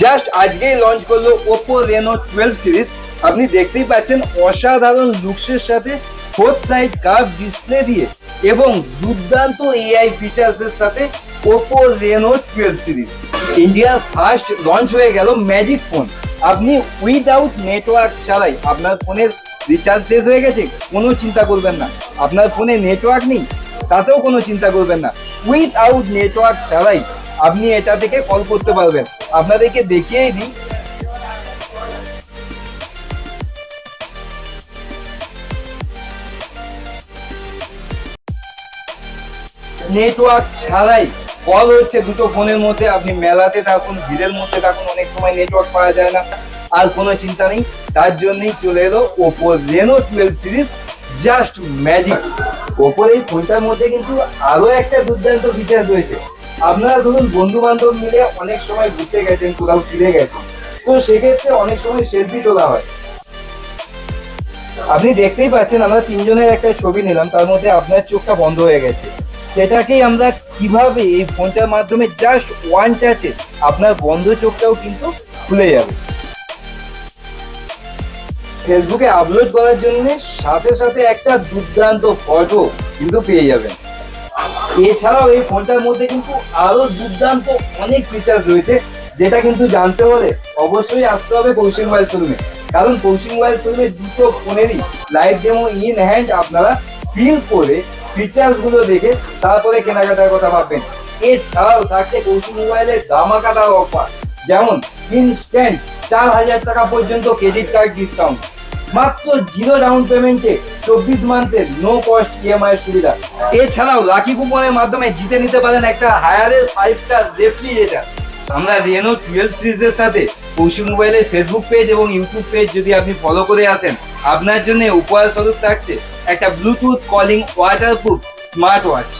Just আজকেই launch করল Oppo Reno twelve series আপনি দেখতেই পাচ্ছেন অসাধারণ লুকসের সাথে ফোর্থ সাইড কার্ভ ডিসপ্লে দিয়ে এবং দুর্দান্ত এআই ফিচার্সের সাথে ওপো রেনো টুয়েলভ সিরিজ ইন্ডিয়ার ফার্স্ট লঞ্চ হয়ে গেল ম্যাজিক ফোন আপনি উইদাউট নেটওয়ার্ক ছাড়াই আপনার ফোনের রিচার্জ শেষ হয়ে গেছে, কোনো চিন্তা করবেন না। আপনার ফোনে নেটওয়ার্ক নেই, তাতেও কোনো চিন্তা করবেন না। উইথআউট নেটওয়ার্ক ছাড়াই আপনি এটা থেকে কল করতে পারবেন। আপনাদেরকে দেখিয়েই দিই। নেটওয়ার্ক ছাড়াই কল হচ্ছে দুটো ফোনের মধ্যে। আপনি মেলাতে থাকুন ভিড়ের মধ্যে থাকুন, অনেক সময় নেটওয়ার্ক পাওয়া যায় না। আর কোনো চিন্তা নেই, তার জন্যই চলে এলো Oppo Reno twelve series just magic ওপোর এই ফোনটার মধ্যে কিন্তু আরও একটা দুর্দান্ত ফিচার রয়েছে। আপনারা ধরুন বন্ধু বান্ধব মিলে অনেক সময় ঘুরতে গেছেন, কোথাও ফিরে গেছেন। তো সেক্ষেত্রে অনেক সময় সেলফি তোলা হয়। আপনি দেখতেই পাচ্ছেন আমরা তিনজনের একটা ছবি নিলাম, তার মধ্যে আপনার চোখটা বন্ধ হয়ে গেছে। সেটাকেই আমরা কীভাবে এই ফোনটার মাধ্যমে জাস্ট ওয়ান টাচে আপনার বন্ধ চোখটাও কিন্তু খুলে যাবে। ফেসবুকে আপলোড করার জন্য সাথে সাথে একটা দুর্দান্ত ফটো কিন্তু পেয়ে যাবেন। এছাড়াও এই ফোনটার মধ্যে কিন্তু আরও দুর্দান্ত অনেক ফিচার রয়েছে, যেটা কিন্তু জানতে হলে অবশ্যই আসতে হবে কৌশিক মোবাইল শোরুমে কারণ কৌশিক মোবাইল শোরুমে দুটো ফোনেরই লাইভ ডেমো ইন হ্যান্ড আপনারা ফিল করে ফিচার্সগুলো দেখে তারপরে কেনাকাটার কথা ভাববেন। এছাড়াও থাকছে কৌশিক মোবাইলের ধামাকাদার অফার যেমন ইনস্ট্যান্ট চার হাজার টাকা পর্যন্ত ক্রেডিট কার্ড ডিসকাউন্ট মাত্র জিরো ডাউন পেমেন্টে চব্বিশ মান্থের নো কস্ট ইএমআই সুবিধা। এছাড়াও লাকি কুপনের মাধ্যমে জিতে নিতে পারেন একটা হায়ারের ফাইভ স্টার রেফ্রিজারেটর আমরা রেনো টুয়েলভ সিরিজের সাথে কৌশিক মোবাইলের ফেসবুক পেজ এবং ইউটিউব পেজ যদি আপনি ফলো করে আসেন, আপনার জন্য উপহার স্বরূপ থাকছে একটা Bluetooth calling waterproof smart watch